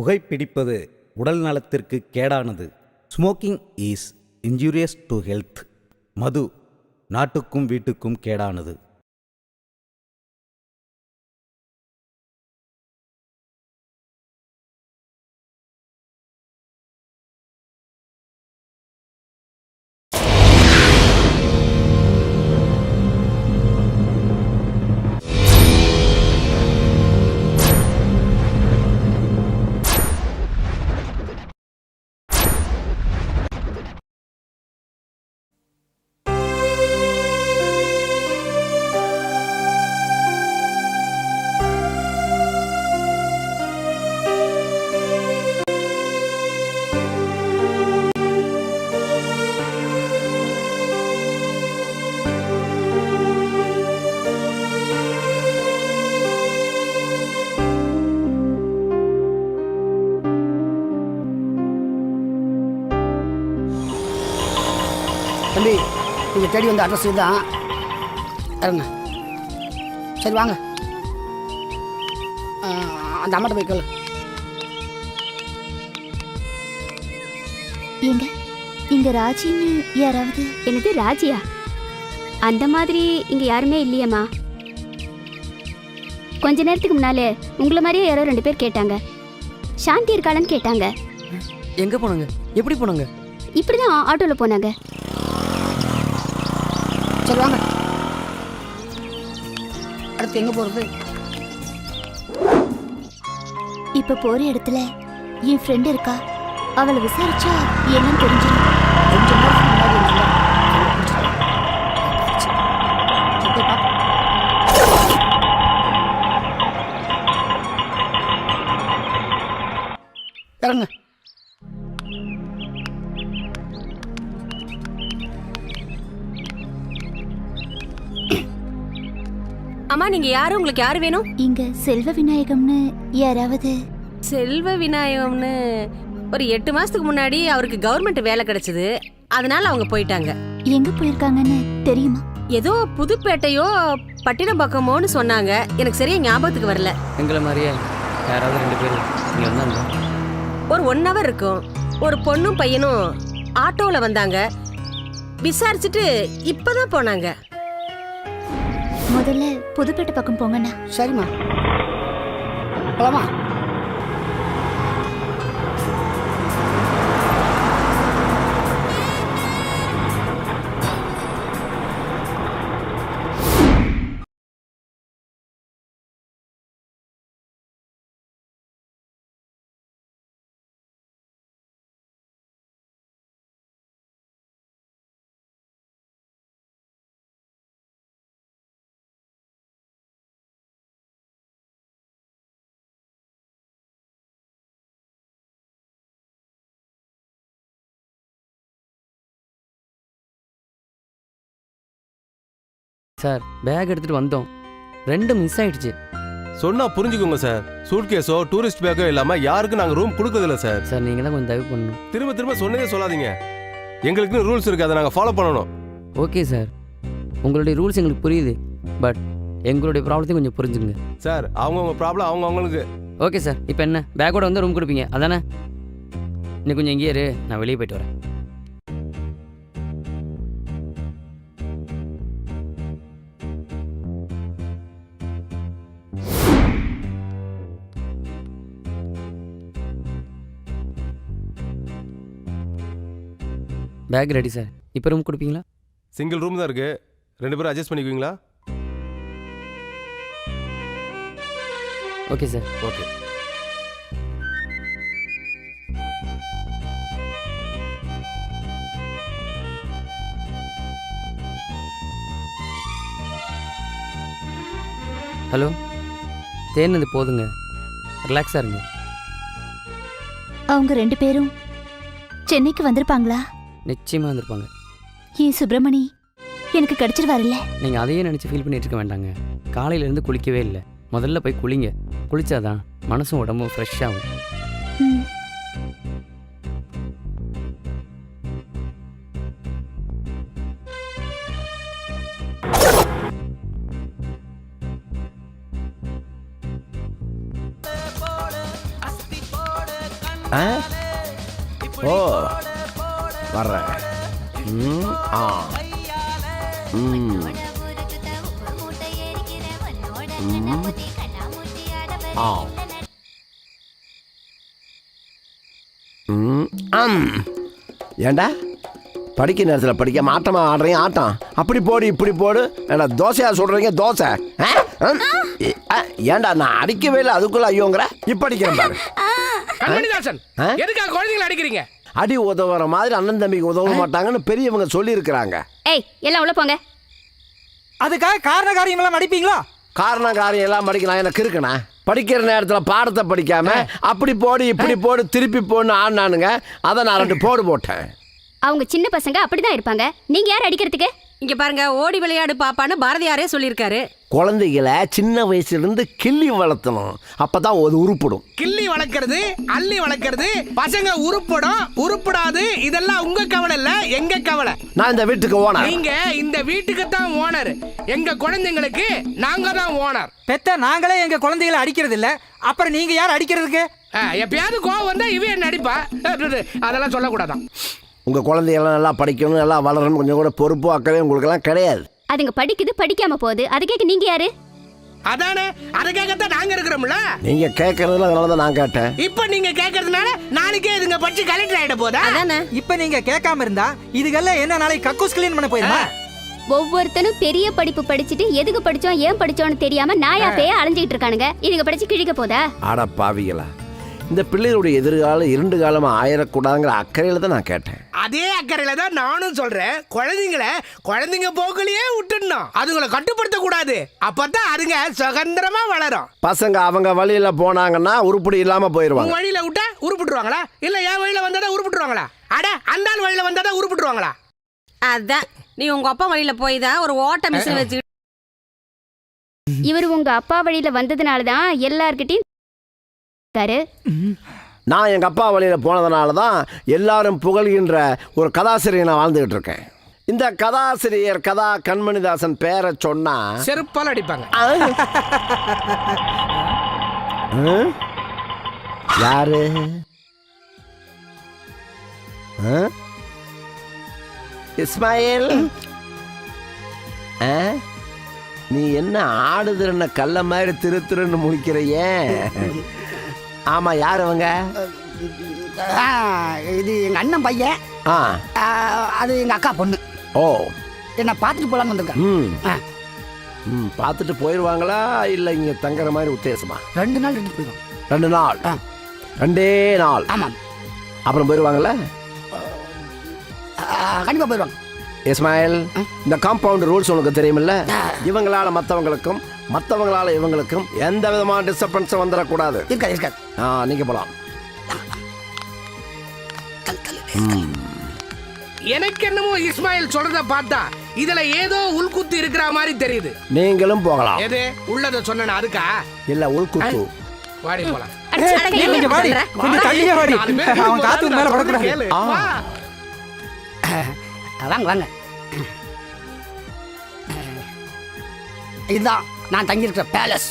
புகைப்பிடிப்பது உடல் நலத்திற்கு கேடானது. Smoking is injurious to health மது நாட்டுக்கும் வீட்டுக்கும் கேடானது. நீங்கள் தேடி வந்த அட்ரஸ் இதுதான். இறங்க சரி வாங்க. ஆ, அந்த அம்மாட்ட போய் கேளு. ஏங்க இங்க ராஜின்னு யாராவது? என்னது ராஜியா? அந்த மாதிரி இங்க யாருமே இல்லையேம்மா. கொஞ்ச நேரத்துக்கு முன்னாலே உங்களை மாதிரியே யாரோ ரெண்டு பேர் கேட்டாங்க. சாந்தி இருக்காளான்னு கேட்டாங்க. எங்க போனாங்க? எப்படி போனாங்க? இப்படிதான் ஆட்டோல போனாங்க. சரி வாங்க அடுத்து எங்கே போகிறது இப்ப போற இடத்துல என் ஃப்ரெண்ட் இருக்கா? அவளை விசாரிச்சா என்னன்னு தெரிஞ்சிடும். இறங்க. அம்மா நீங்க யாரு? உங்களுக்கு யாரு வேணும்? இங்க செல்வ விநாயகம்னு யாராவது? செல்வ விநாயகம்னு ஒரு எட்டு மாசத்துக்கு முன்னாடி அவருக்கு கவர்மெண்ட் வேலை கிடைச்சது. அதனால அவங்க போயிட்டாங்க. எங்க போயிருக்காங்கன்னு தெரியுமா? ஏதோ புதுப்பேட்டையோ பட்டினப்பாக்கமோன்னு சொன்னாங்க. எனக்கு சரியா ஞாபகத்துக்கு வரல. எங்களை மாதிரியே யாராவது ரெண்டு பேர் இங்கே வந்தாங்க ஒரு ஒன் ஹவர் இருக்கும். ஒரு பொண்ணும் பையனும் ஆட்டோல வந்தாங்க. விசாரிச்சுட்டு இப்பதான் போனாங்க. முதல்ல புதுப்பேட்டை பக்கம் போங்கண்ணா. சரிம்மா. போலாமா? சார் பேக் எடுத்துட்டு வந்தோம். ரெண்டு மிஸ் ஆயிடுச்சு. சொன்னா புரிஞ்சுக்கோங்க சார். சூட்கேஸோ டூரிஸ்ட் பேக்கோ இல்லாம யாருக்கும் நாங்க ரூம் கொடுக்கறதில்ல சார். சார் நீங்கள் தான் கொஞ்சம் தயவு பண்ணணும். திரும்ப திரும்ப சொன்னதே சொல்லாதீங்க. எங்களுக்குன்னு ரூல்ஸ் இருக்கு அதை நாங்க ஃபாலோ பண்ணணும். Okay sir. உங்களுடைய ரூல்ஸ் எங்களுக்கு புரியுது. பட் எங்களுடைய ப்ராப்ளத்தையும் கொஞ்சம் புரிஞ்சுங்க சார் அவங்கவுங்க ப்ராப்ளம் அவங்க அவங்களுக்கு ஓகே சார். இப்போ என்ன? பேக்கோட வந்து ரூம் கொடுப்பீங்க. அதானே? இன்னும் கொஞ்சம் இங்கேயே இரு. நான் வெளியே போயிட்டு வரேன். பேக் ரெடி சார் இப்போ ரூம் கொடுப்பீங்களா? சிங்கிள் ரூம் தான் இருக்கு. ரெண்டு பேரும் அட்ஜஸ்ட் பண்ணிக்குவீங்களா? ஓகே சார் ஓகே ஹலோ தேர்னது போதுங்க. ரிலாக்ஸாக இருங்க. அவங்க ரெண்டு பேரும் சென்னைக்கு வந்திருப்பாங்களா? நிச்சயமாக வந்திருப்பாங்க. ஏன் சுப்பிரமணி? எனக்கு கிடைச்சிருவாருல்ல? நீங்கள் அதையே நினச்சி ஃபீல் பண்ணிட்டு இருக்க வேண்டாங்க. காலையிலேருந்து குளிக்கவே இல்லை. முதல்ல போய் குளிங்க. குளிச்சாதான் மனசும் உடம்பும் ஃப்ரெஷ் ஆகும். ம். ஆ? ஓ வர்றேன். ம், ஆ. ம். ம். ஆ. ம், ஆம். ஏண்டா? படிக்க நேரத்தில் படிக்க மாட்டமா ஆடுறீங்க? ஆட்டம். அப்படி போடு இப்படி போடு. ஏண்டா தோசையா சொல்றீங்க தோசை. ஏண்டா நான் அடிக்கவே இல்லை. அதுக்குள்ள ஐயோங்கிற? இப்ப அடிக்கிறேன் பாரு? எதுக்காக குழந்தைங்களை அடிக்கிறீங்க? அடி உதவுற மாதிரி அண்ணன் தம்பிக்கு உதவ மாட்டாங்கன்னு பெரியவங்க சொல்லியிருக்கிறாங்க. ஏய் எல்லாம் உள்ள போங்க. அதுக்காக காரண காரியம் எல்லாம் அடிப்பீங்களா காரணம் காரியம் எல்லாம் படிக்கலாம் எனக்கு இருக்குண்ணா படிக்கிற நேரத்தில் பாடத்தை படிக்காம அப்படி போடு இப்படி போடு திருப்பி போடுன்னு ஆடினானுங்க. அதை நான் ரெண்டு போடு போட்டேன். அவங்க சின்ன பசங்க அப்படிதான் இருப்பாங்க. நீங்க யார் அடிக்கிறதுக்கு? இங்க பாருங்க ஓடி விளையாடு பாப்பான்னு பாரதியாரே சொல்லியிருக்காரு. குழந்தைகளை சின்ன வயசுல இருந்து கிள்ளி வளர்த்தணும். அப்பதான் அது உருப்படும். கிள்ளி வளர்க்கறது அள்ளி வளர்க்கறது பசங்க உருப்படும் உருப்படாது இதெல்லாம் உங்க கவலை இல்ல எங்க கவலை? நான் இந்த வீட்டுக்கு ஓனர். நீங்க இந்த வீட்டுக்கு தான் ஓனர். எங்க குழந்தைங்களுக்கு நாங்க தான் ஓனர். பெத்த நாங்களே எங்க குழந்தைகளை அடிக்கிறது இல்ல. அப்புறம் நீங்க யார் அடிக்கிறதுக்கு? எப்பயாவது கோவம் வந்தா இவ என்ன அடிப்பா? அதெல்லாம் சொல்லக்கூடாதான். உங்க குழந்தைகள்லாம் நல்லா படிக்கணும் நல்லா வளரணும் கொஞ்சம் கூட பொறுப்பு அக்கவே உங்களுக்கெல்லாம் கிடையாது. அதுங்க படிக்குது படிக்காம போகுது. அது கேட்க நீங்க யாரு? அதானே? அதுக்காகத்தான் நாங்க இருக்கிறோம்ல. நீங்க கேட்கறதுல அதனால தான் நான் கேட்டேன். இப்ப நீங்க கேக்குறதுனால நாளைக்கே இதுங்க படிச்சு கலெக்டர் ஆயிட போதா? அதானே? இப்ப நீங்க கேட்காம இருந்தா இதுக்கெல்லாம் என்ன நாளைக்கு கக்கூஸ் கிளீன் பண்ண போயிருமா? ஒவ்வொருத்தனும் பெரிய படிப்பு படிச்சுட்டு எதுக்கு படிச்சோம் ஏன் படிச்சோம்னு தெரியாம நாயா பேய அலைஞ்சிட்டு இருக்கானுங்க. இதுங்க படிச்சு கிழிக்க போதா? ஆட பாவிகளா. இந்த பிள்ளைகளுடைய எதிர்காலம் இரண்டு காலமா ஆயிடக்கூடாதுங்கிற அக்கறையில தான் நான் கேட்டேன். அதே அக்கறையில தான் நானும் சொல்றேன். குழந்தைங்கள குழந்தைங்க போக்குலயே விட்டுடணும். அதுங்களை கட்டுப்படுத்த கூடாது அப்பதான் அதுங்க சுதந்திரமா வளரும். பசங்க அவங்க வழியில போனாங்கன்னா உருப்படி இல்லாம போயிருவாங்க. உன் வழியில விட்டா உருப்பிட்டுருவாங்களா? இல்ல என் வழியில வந்தாதான் உருப்பிட்டுருவாங்களா? அட அந்த ஆள் வழியில வந்தாதான் உருப்பிட்டுருவாங்களா? அதான். நீ உங்க அப்பா வழியில போய் தான் ஒரு ஓட்ட மிஷின் வச்சு இவர் உங்க அப்பா வழியில வந்ததுனால தான் எல்லார்கிட்டயும் இருக்காரு நான் எங்க அப்பா வழியில போனதுனால தான் எல்லாரும் புகழ்கின்ற ஒரு கதாசிரியர் நான் வாழ்ந்துகிட்டு இருக்கேன். இந்த கதாசிரியர் கதா கண்மணிதாசன் பேரை சொன்னா செருப்பால் அடிப்பாங்க? யாரு? இஸ்மாயில்? நீ என்ன ஆடுதுன்னு கல்ல மாதிரி திரு திருன்னு முழிக்கிறையே? ஆமா யார் அவங்க? இது எங்கள் அண்ணன் பையன். ஆ. அது எங்கள் அக்கா பொண்ணு. ஓ. என்னை பார்த்துட்டு போலான்னு வந்திருக்கேன் ம். ஆ. ம் பார்த்துட்டு போயிடுவாங்களா இல்லை இங்கே தங்குற மாதிரி உத்தேசமா? ரெண்டு நாள் ரெண்டு போயிடும் ரெண்டு நாள். ரெண்டே நாள்? ஆமாம் அப்புறம் போயிடுவாங்கல்ல கண்டிப்பாக போயிடுவாங்க இஸ்மாயில் இந்த காம்பவுண்ட் ரூல்ஸ் உனக்கு தெரியுமில்ல? இவங்களால மற்றவங்களுக்கும் மற்றவங்களால இவங்களுக்கும் எந்த விதமான டிஸ்டர்பன்ஸும் வந்துடக்கூடாது இருக்காது இருக்காது. ஆ நீங்கள் போகலாம் எனக்கு என்னமோ இஸ்மாயில் சொல்றத பார்த்தா இதுல ஏதோ உள்குத்து இருக்கிற மாதிரி தெரியுது. நீங்களும் போகலாம். எது? உள்ளத சொன்ன அதுக்கா? இல்லை உள்குத்து. வாடி போலாம். வாங்க வாங்க. இதுதான் நான் தங்கியிருக்கிற பேலஸ்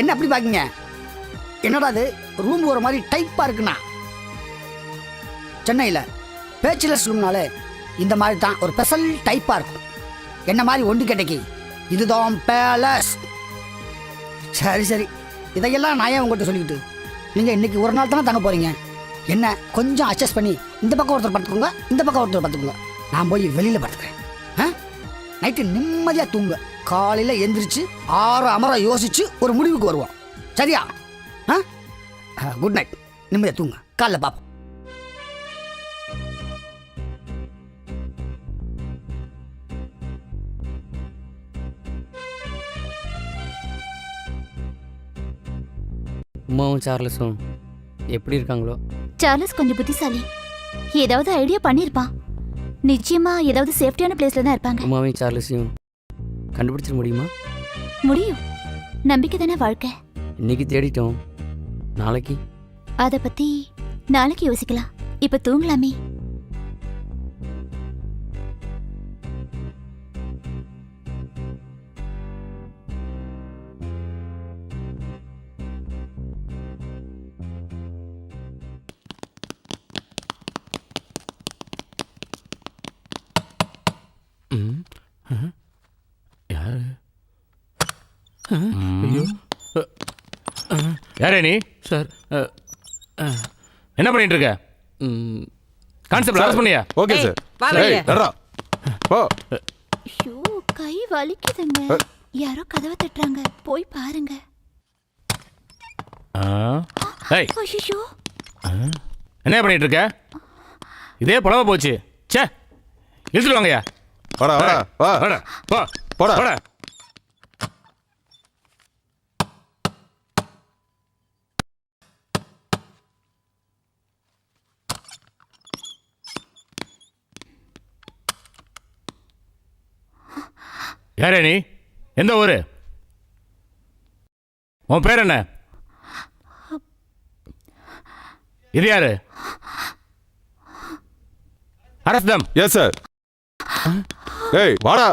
என்ன அப்படி பாக்கீங்க என்னடா அது ரூம் ஒரு மாதிரி டைப்பா இருக்குண்ணா. சென்னையில் பேச்சுலர்ஸ் ரூம்னாலே இந்த மாதிரி தான் ஒரு ஸ்பெஷல் டைப்பா இருக்கும். என்ன மாதிரி ஒன்று கிடைக்கி? இதுதான் பேலஸ் சரி சரி. இதையெல்லாம் நான் ஏன் உங்கள்கிட்ட சொல்லிக்கிட்டு? நீங்கள் இன்றைக்கி ஒரு நாள் தானே தங்க போகிறீங்க என்ன கொஞ்சம் அட்ஜஸ்ட் பண்ணி இந்த பக்கம் ஒருத்தர் பார்த்துக்கோங்க இந்த பக்கம் ஒருத்தர் பார்த்துக்கோங்க நான் போய் வெளியில் பார்த்துக்கிறேன் நைட்டு நிம்மதியாக தூங்க. காலையில் எந்திரிச்சு ஆறு அமர யோசிச்சு ஒரு முடிவுக்கு வருவோம் சரியா? ஆ? குட் நைட் நிம்மதியாக தூங்க. காலைல பார்ப்போம் உமாவும் சார்லஸும் எப்படி இருக்காங்களோ? சார்லஸ் கொஞ்சம் புத்திசாலி. ஏதாவது ஐடியா பண்ணிருப்பான் நிச்சயமா ஏதாவது சேஃப்டியான பிளேஸ்ல தான் இருப்பாங்க. உமாவையும் சார்லஸையும் கண்டுபிடிச்சிட முடியுமா? முடியும். நம்பிக்கை தானே வாழ்க்கை. இன்னைக்கு தேடிட்டோம். நாளைக்கு. அத பத்தி நாளைக்கு யோசிக்கலாம். இப்ப தூங்கலாமே. யாரு? ஐயோ யாரே நீ? சார். என்ன பண்ணிட்டு இருக்க? கான்செப்ட் அரெஸ்ட் பண்ணியா? Okay sir. ஏய். நடடா. போ. ஐயோ கை வலிக்குதுங்க. யாரோ கதவை தட்டுறாங்க. போய் பாருங்க. ஆ? ஏய். ஐயோ என்ன பண்ணிட்டு இருக்க? இதே புலவ போச்சு. ச்சே. இழுத்துட்டு வாங்கய்யா. வாடா வாடா வா. வாடா, போ போடா. போடா. யாரே நீ? எந்த ஊரு? உன் பேர் என்ன? இது யாரு? அரஸ்தம் எஸ் சார் ஏய் வாடா.